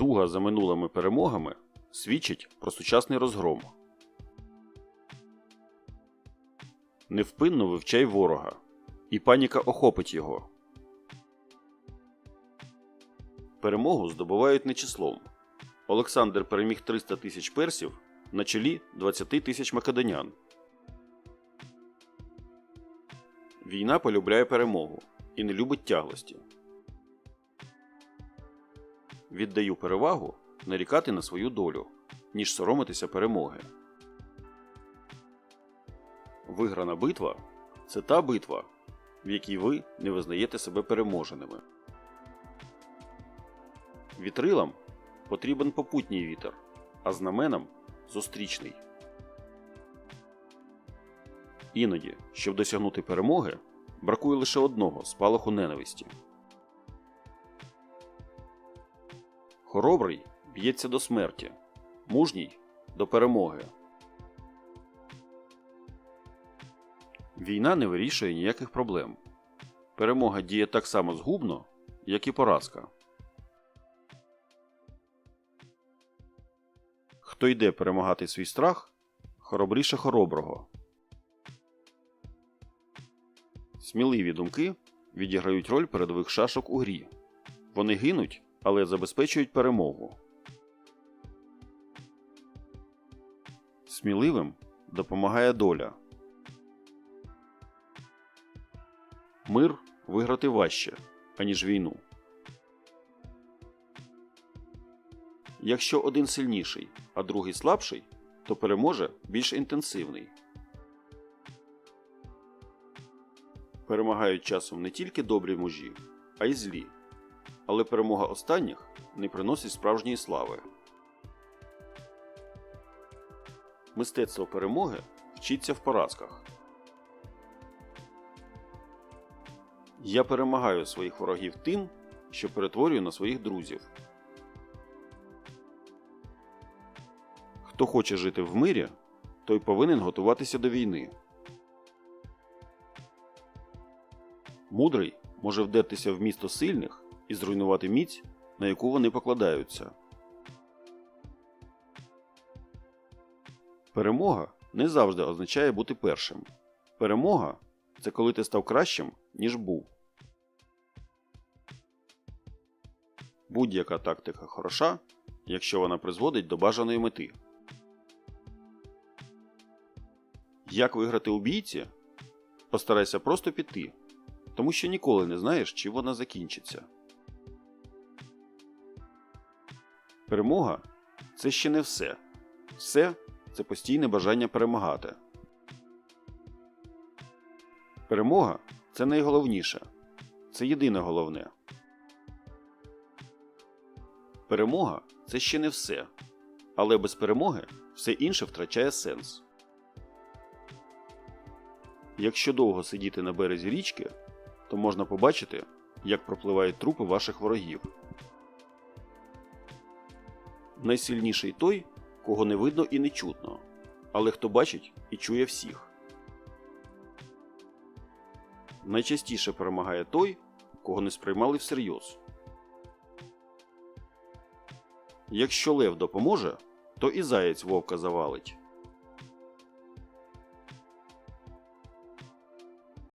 Туга за минулими перемогами свідчить про сучасний розгром. Невпинно вивчай ворога, і паніка охопить його. Перемогу здобувають не числом. Олександр переміг 300 тисяч персів на чолі 20 тисяч македонян. Війна полюбляє перемогу і не любить тяглості. Віддаю перевагу нарікати на свою долю, ніж соромитися перемоги. Виграна битва це та битва, в якій ви не визнаєте себе переможеними. Вітрилам потрібен попутній вітер, а знаменам зустрічний. Іноді, щоб досягнути перемоги, бракує лише одного спалаху ненависті. Хоробрий б'ється до смерті, мужній до перемоги. Війна не вирішує ніяких проблем. Перемога діє так само згубно, як і поразка. Хто йде перемагати свій страх, хоробріше хороброго. Сміливі думки відіграють роль передових шашок у грі. Вони гинуть, але забезпечують перемогу. Сміливим допомагає доля. Мир виграти важче, аніж війну. Якщо один сильніший, а другий слабший, то переможе більш інтенсивний. Перемагають часом не тільки добрі мужі, а й злі. Але перемога останніх не приносить справжньої слави. Мистецтво перемоги вчиться в поразках. Я перемагаю своїх ворогів тим, що перетворюю на своїх друзів. Хто хоче жити в мирі, той повинен готуватися до війни. Мудрий може вдертися в місто сильних і зруйнувати міць, на яку вони покладаються. Перемога не завжди означає бути першим. Перемога це коли ти став кращим, ніж був. Будь-яка тактика хороша, якщо вона призводить до бажаної мети. Як виграти у бійці? Постарайся просто піти, тому що ніколи не знаєш, чим вона закінчиться. Перемога це ще не все. Все це постійне бажання перемагати. Перемога це найголовніше. Це єдине головне. Перемога це ще не все. Але без перемоги все інше втрачає сенс. Якщо довго сидіти на березі річки, то можна побачити, як пропливають трупи ваших ворогів. Найсильніший той, кого не видно і не чутно, але хто бачить і чує всіх. Найчастіше перемагає той, кого не сприймали всерйоз. Якщо лев допоможе, то і заєць вовка завалить.